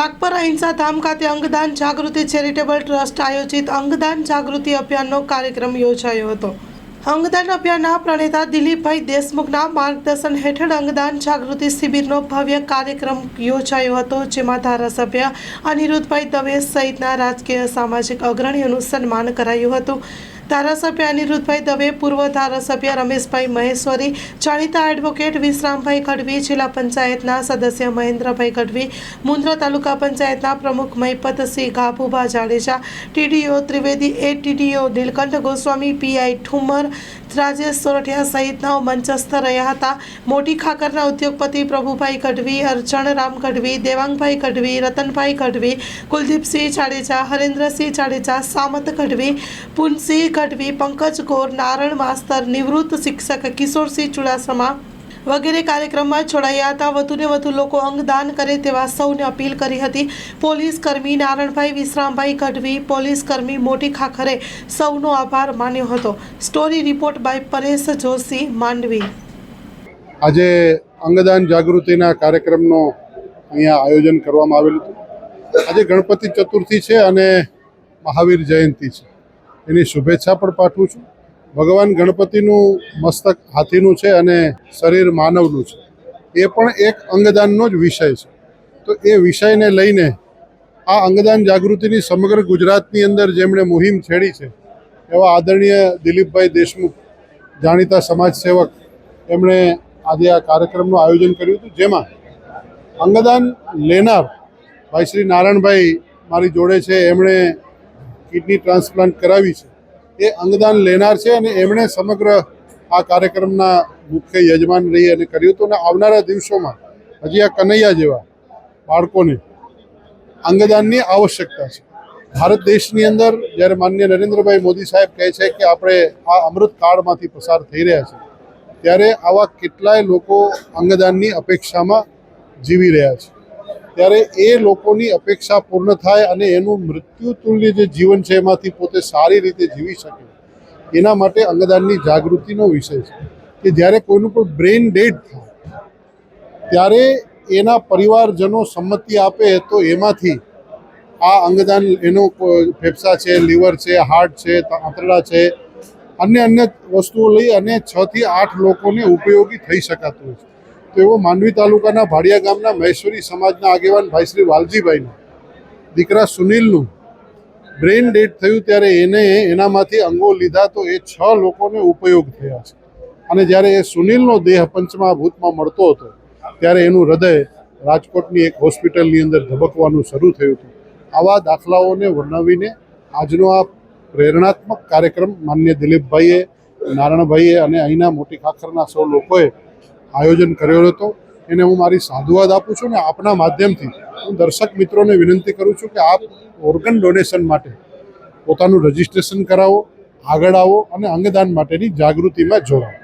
રાગપર અહિંસા ધામ ખાતે અંગદાન જાગૃતિ ચેરિટેબલ ટ્રસ્ટ આયોજિત અંગદાન જાગૃતિ અભિયાનનો કાર્યક્રમ યોજાયો હતો. અંગદાન અભિયાનના પ્રણેતા દિલીપભાઈ દેશમુખના માર્ગદર્શન હેઠળ અંગદાન જાગૃતિ શિબિરનો ભવ્ય કાર્યક્રમ યોજાયો હતો, જેમાં ધારાસભ્ય અનિરુદ્ધભાઈ દવે સહિતના રાજકીય, સામાજિક અગ્રણીઓનું સન્માન કરાયું હતું. ધારાસભ્ય અનિરુદ્ધભાઈ દવે, પૂર્વ ધારાસભ્ય રમેશભાઈ મહેશ્વરી, જાણીતા એડવોકેટ વિશ્રામભાઈ ગઢવી, જિલ્લા પંચાયતના સદસ્ય મહેન્દ્રભાઈ ગઢવી, મુન્દ્રા તાલુકા પંચાયતના પ્રમુખ મહિપતસિંહ ગાભુભા જાડેજા, ટીડીઓ ત્રિવેદી એ ટીડીઓ નીલકંઠ ગોસ્વામી, પીઆઈ ઠુમર, રાજેશ સોરઠિયા સહિતનાઓ મંચસ્થ રહ્યા હતા. મોટી ખાકરના ઉદ્યોગપતિ પ્રભુભાઈ ગઢવી અર્ચણ રામ ગઢવી, દેવાંગભાઈ ગઢવી, રતનભાઈ ગઢવી, કુલદીપસિંહ જાડેજા, હરેન્દ્રસિંહ જાડેજા, સામત ગઢવી, પુનસિંહ ગઢવી પંકજ ગોર નારણ માસ્તર, નિવૃત્ત શિક્ષક કિશોરસિંહ ચુડાસમા વગેરે કાર્યક્રમમાં જોડાયા હતા. વધુને વધુ લોકો અંગદાન કરે તેવા સૌને અપીલ કરી હતી. પોલીસ કર્મી નારણભાઈ વિશ્રામભાઈ ગઢવી, પોલીસ કર્મી મોટી ખાખરે સૌનો આભાર માન્યો હતો. Story report by Paresh Joshi, Mandvi. આજે અંગદાન જાગૃતિના કાર્યક્રમનો અહીંયા આયોજન કરવામાં આવેલું હતું. આજે ગણપતિ ચતુર્થી છે અને મહાવીર જયંતિ છે. એની શુભેચ્છા પણ પાઠવું છું. ભગવાન ગણપતિનું મસ્તક હાથીનું છે અને શરીર માનવનું છે. એ પણ એક અંગદાનનો જ વિષય છે. તો એ વિષયને લઈને આ અંગદાન જાગૃતિની સમગ્ર ગુજરાતની અંદર જેમણે મુહિમ છેડી છે, એવા આદરણીય દિલીપભાઈ દેશમુખ, જાણીતા સમાજસેવક, એમણે આજે આ કાર્યક્રમનું આયોજન કર્યું હતું. જેમાં અંગદાન લેનાર ભાઈ શ્રી નારાયણભાઈ મારી જોડે છે. એમણે કિડની ટ્રાન્સપ્લાન્ટ કરાવી છે. એ અંગદાન લેનાર છે અને એમણે સમગ્ર આ કાર્યક્રમના મુખ્ય યજમાન રહી અને કર્યું હતું. અને આવનારા દિવસોમાં હજી આ કનૈયા જેવા બાળકોને અંગદાનની આવશ્યકતા છે. ભારત દેશની અંદર જ્યારે માન્ય નરેન્દ્રભાઈ મોદી સાહેબ કહે છે કે આપણે આ અમૃત કાળમાંથી પસાર થઈ રહ્યા છે, ત્યારે આવા કેટલાય લોકો અંગદાનની અપેક્ષામાં જીવી રહ્યા છે. ત્યારે એ લોકોની અપેક્ષા પૂર્ણ થાય અને એનું મૃત્યુ તુલ્ય જે જીવન છે એમાંથી પોતે સારી રીતે જીવી શકે. એના માટે અંગદાનની જાગૃતિનો વિષય છે કે જ્યારે કોઈનું પણ બ્રેઇન ડેડ થાય, ત્યારે એના પરિવારજનો સંમતિ આપે તો એમાંથી આ અંગદાન, એનો ફેફસા છે, લીવર છે, હાર્ટ છે, આંતરડા છે, અન્ય અન્ય વસ્તુઓ લઈ અને છ થી આઠ લોકોને ઉપયોગી થઈ શકાતું હોય છે. તો એવો માંડવી તાલુકાના ભાડિયા ગામના મહેશ્વરી સમાજના આગેવાન ભાઈ શ્રી વાલજીભાઈનું દીકરા સુનિલનું બ્રેઇન ડેડ થયું ત્યારે એને એનામાંથી અંગો લીધા તો એ છ લોકોને ઉપયોગ થયા છે. અને જ્યારે એ સુનિલનો દેહ પંચમહાભૂતમાં મળતો હતો, ત્યારે એનું હૃદય રાજકોટની એક હોસ્પિટલની અંદર ધબકવાનું શરૂ થયું હતું. આવા દાખલાઓને વર્ણવીને આજનો આ પ્રેરણાત્મક કાર્યક્રમ માન્ય દિલીપભાઈએ નારાયણભાઈએ અને અહીંના મોટી ખાખરના સૌ લોકોએ આયોજન કર્યો હતો. એને હું મારી સાધુવાદ આપું છું ને આપના માધ્યમથી હું દર્શક મિત્રોને વિનંતી કરું છું કે આપ ઓર્ગન ડોનેશન માટે પોતાનું રજિસ્ટ્રેશન કરાવો આગળ આવો અને અંગદાન માટેની જાગૃતિમાં જોડાઓ.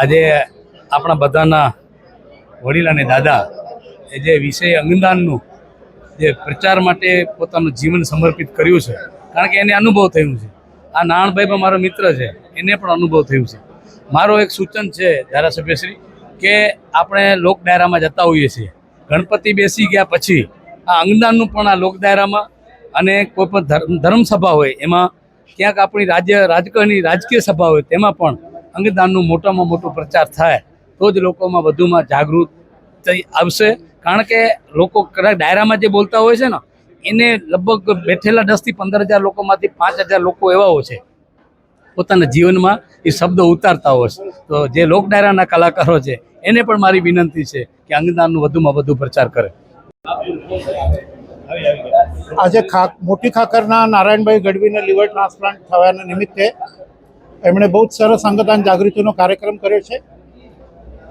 આજે આપણા બધાના વડીલ અને દાદા એ જે વિષય અંગદાનનું જે પ્રચાર માટે પોતાનું જીવન સમર્પિત કર્યું છે. કારણ કે એને અનુભવ થયું છે. આ નાણભાઈ પણ મારો મિત્ર છે, એને પણ અનુભવ થયું છે. મારો એક સૂચન છે, ધારાસભ્યશ્રી, કે આપણે લોક ડાયરામાં જતા હોઈએ છીએ. ગણપતિ બેસી ગયા પછી આ અંગદાનનું પણ આ લોક ડાયરામાં અને કોઈ પણ ધર્મ ધર્મસભા હોય, એમાં ક્યાંક આપણી રાજ્ય, રાજકીયની રાજકીય સભા હોય, તેમાં પણ અંગદાનનું મોટામાં મોટો પ્રચાર થાય, તો જ લોકોમાં વધુમાં જાગૃત આવશે. કારણ કે લોકો કદાચ ડાયરામાં જે બોલતા હોય છે ને એને લગભગ બેઠેલા દસથી પંદર હજાર લોકોમાંથી પાંચ હજાર લોકો એવા હોય છે. પોતાના જીવનમાં એ શબ્દ ઉતારતા હોય છે. તો જે લોક ડાયરાના કલાકારો છે, એને પણ મારી વિનંતી છે કે અંગદાનનું વધુમાં વધુ પ્રચાર કરે. આજે ખા, મોટી ખાકરના નારાયણભાઈ ગઢવીને લીવર ટ્રાન્સપ્લાન્ટ થવાના નિમિત્તે એમણે બહુ જ સરસ અંગદાન જાગૃતિનો કાર્યક્રમ કર્યો છે.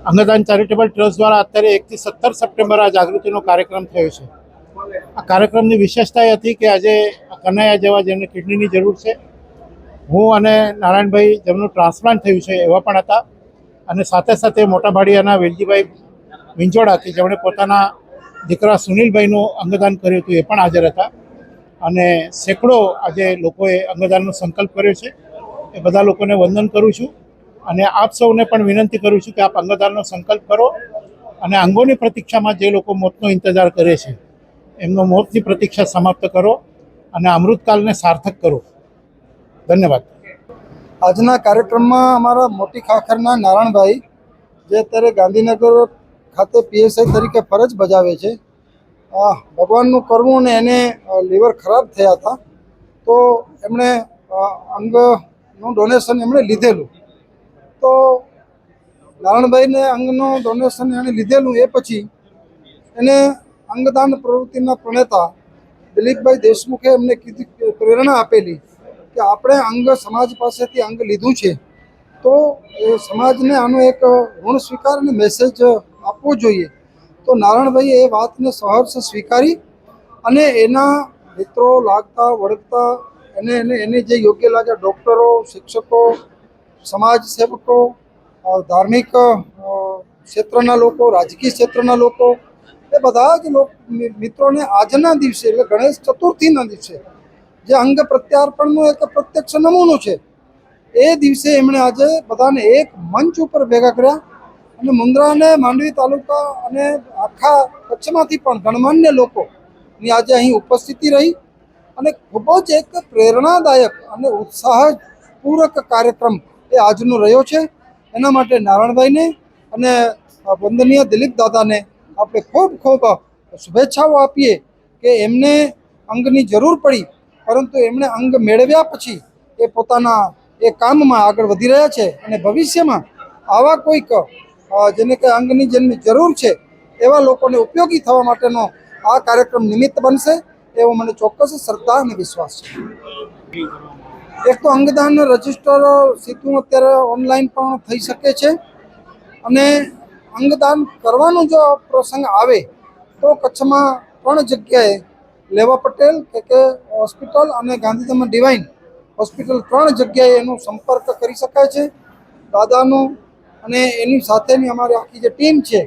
અંગદાન ચેરિટેબલ ટ્રસ્ટ દ્વારા અત્યારે એકથી સત્તર સપ્ટેમ્બર આ જાગૃતિનો કાર્યક્રમ થયો છે. આ કાર્યક્રમની વિશેષતા એ હતી કે આજે કનૈયા જેવા જેમને કિડનીની જરૂર છે, હું અને નારાયણભાઈ જેમનું ટ્રાન્સપ્લાન્ટ થયું છે એવા પણ હતા. અને સાથે સાથે મોટા ભાડિયાના વેલજીભાઈ વિંજોડા કે જેમણે પોતાના દીકરા સુનિલભાઈનું અંગદાન કર્યું હતું એ પણ હાજર હતા. અને સેંકડો આજે લોકોએ અંગદાનનો સંકલ્પ કર્યો છે. એ બધા લોકોને વંદન કરું છું અને આપ સૌને પણ વિનંતી કરું છું કે આપ અંગદાનનો સંકલ્પ કરો અને અંગોની પ્રતીક્ષામાં જે લોકો મોતનો ઇંતજાર કરે છે એમનો મોતની પ્રતીક્ષા સમાપ્ત કરો અને અમૃતકાલને સાર્થક કરો. ધન્યવાદ. આજના કાર્યક્રમમાં અમારા મોટી ખાખરના નારાયણભાઈ, જે અત્યારે ગાંધીનગર ખાતે પીએસઆઈ તરીકે ફરજ બજાવે છે ભગવાનનું કરવું ને એને લીવર ખરાબ થયા હતા, તો એમણે અંગનું ડોનેશન એમણે લીધેલું. તો નારાયણભાઈને અંગનું ડોનેશન એણે લીધેલું એ પછી એને અંગદાન પ્રવૃત્તિના પ્રણેતા દિલીપભાઈ દેશમુખે એમને કીધી પ્રેરણા આપેલી કે આપણે અંગ સમાજ પાસેથી અંગ લીધું છે. તો સમાજને આનો એક ઋણ સ્વીકાર અને મેસેજ આપવો જોઈએ. તો નારાયણભાઈએ એ વાતને સહર્ષ સ્વીકારી અને એના મિત્રો લાગતા, વળગતા, એને એને એને જે યોગ્ય લાગે ડૉક્ટરો, શિક્ષકો, સમાજ સેવકો ધાર્મિક ક્ષેત્રના લોકો, રાજકીય ક્ષેત્રના લોકો એ બધા જ મિત્રોને આજના દિવસે એટલે ગણેશ ચતુર્થીના દિવસે જે અંગ પ્રત્યાર્પણનું એક પ્રત્યક્ષ નમૂનો છે, એ દિવસે એમણે આજે બધાને એક મંચ ઉપર ભેગા કર્યા અને મુન્દ્રા અને માંડવી તાલુકા અને આખા કચ્છમાંથી પણ ગણમાન્ય લોકોની આજે અહીં ઉપસ્થિતિ રહી અને ખૂબ જ એક પ્રેરણાદાયક અને ઉત્સાહપૂર્વક કાર્યક્રમ એ આજનો રહ્યો છે. એના માટે નારાયણભાઈને અને વંદનીય દિલીપ દાદાને આપણે ખૂબ ખૂબ શુભેચ્છાઓ આપીએ કે એમને અંગની જરૂર પડી, પરંતુ એમણે અંગ મેળવ્યા પછી એ પોતાના એ કામમાં આગળ વધી રહ્યા છે અને ભવિષ્યમાં આવા કોઈક જેને કે અંગની જેમની જરૂર છે, એવા લોકોને ઉપયોગી થવા માટેનો આ કાર્યક્રમ નિમિત્ત બનશે એવો મને ચોક્કસ શ્રદ્ધા અને વિશ્વાસ છે. એક તો અંગદાન રજિસ્ટર સીધું અત્યારે ઓનલાઈન પણ થઈ શકે છે અને અંગદાન કરવાનો જો પ્રસંગ આવે, તો કચ્છમાં ત્રણ જગ્યાએ લેવા પટેલ કે કે હોસ્પિટલ અને ગાંધીધામ ડિવાઇન હોસ્પિટલ ત્રણ જગ્યાએ એનો સંપર્ક કરી શકાય છે. દાદાનો અને એની સાથેની અમારી આખી જે ટીમ છે,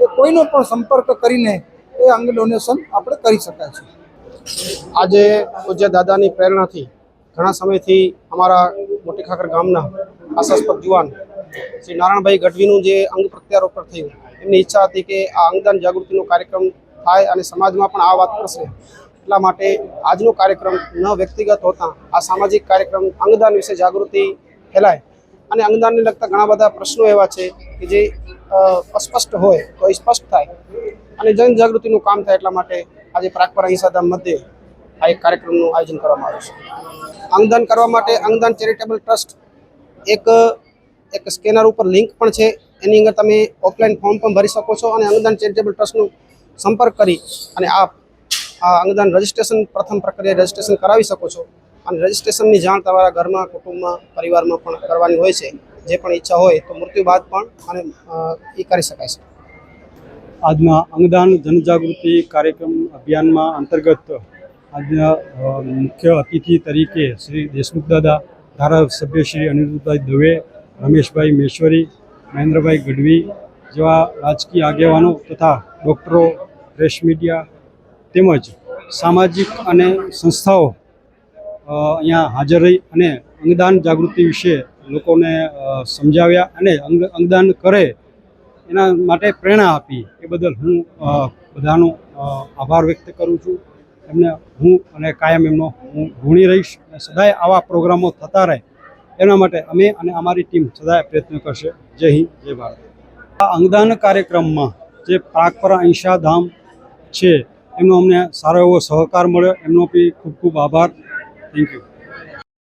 એ કોઈનો પણ સંપર્ક કરીને એ અંગ ડોનેશન આપણે કરી શકાય છે. આજે પૂજ્ય દાદાની પ્રેરણાથી ઘણા સમયથી અમારા મોટી ખાખર ગામના આશાસ્પદ જુવાન શ્રી નારાયણભાઈ ગઢવીનું જે અંગ પ્રત્યારોપણ થયું, એમની ઈચ્છા હતી કે આ અંગદાન જાગૃતિનો કાર્યક્રમ થાય અને સમાજમાં પણ આ વાત પ્રસરે એટલા માટે આજનો કાર્યક્રમ ન વ્યક્તિગત હોતા, આ સામાજિક કાર્યક્રમ અંગદાન વિશે જાગૃતિ ફેલાય. અને અંગદાનને લગતા ઘણા બધા પ્રશ્નો એવા છે કે જે અસ્પષ્ટ હોય તો એ સ્પષ્ટ થાય. અને જનજાગૃતિનું કામ થાય એટલા માટે આજે પ્રાગપર અહિંસાધામ મધ્યે આ એક કાર્યક્રમનું આયોજન કરવામાં આવ્યું છે. અંગદાન કરવા માટે અંગદાન ચેરિટેબલ ટ્રસ્ટ એક એક સ્કેનર ઉપર લિંક પણ છે. એની અંદર તમે ઓફલાઈન ફોર્મ પણ ભરી શકો છો અને અંગદાન ચેરિટેબલ ટ્રસ્ટનો સંપર્ક કરી અને આપ આ અંગદાન રજિસ્ટ્રેશન પ્રથમ પ્રક્રિયા રજિસ્ટ્રેશન કરાવી શકો છો. અને રજિસ્ટ્રેશનની જાણ તમારા ઘરમાં, કુટુંબમાં, પરિવારમાં પણ કરવાની હોય છે. જે પણ ઈચ્છા હોય તો મૃત્યુ બાદ પણ અને એ કરી શકાય છે. આજના અંગદાન જનજાગૃતિ કાર્યક્રમ અભિયાનમાં અંતર્ગત આજના મુખ્ય અતિથિ તરીકે શ્રી દેશમુખ દાદા, ધારાસભ્ય શ્રી અનિરુદ્ધભાઈ દવે રમેશભાઈ મેશ્વરી, મહેન્દ્રભાઈ ગઢવી જેવા રાજકીય આગેવાનો તથા ડૉક્ટરો, પ્રેસ મીડિયા તેમજ સામાજિક અને સંસ્થાઓ અહીંયા હાજર રહી અને અંગદાન જાગૃતિ વિશે લોકોને સમજાવ્યા અને અંગ, અંગદાન કરે એના માટે પ્રેરણા આપી. એ બદલ હું બધાનો આભાર વ્યક્ત કરું છું. એમને હું અને કાયમ એમનો હું ઋણી રહીશ સદાય આવા પ્રોગ્રામો થતા રહે. એના માટે અમે અને અમારી ટીમ સદાય પ્રયત્ન કરશે. જય હિન્દ, જય ભારત. આ અંગદાન કાર્યક્રમમાં જે પ્રાગપરા અહિંસા ધામ છે, એમનો અમને સારો એવો સહકાર મળ્યો. એમનો બી ખૂબ ખૂબ આભાર. Thank you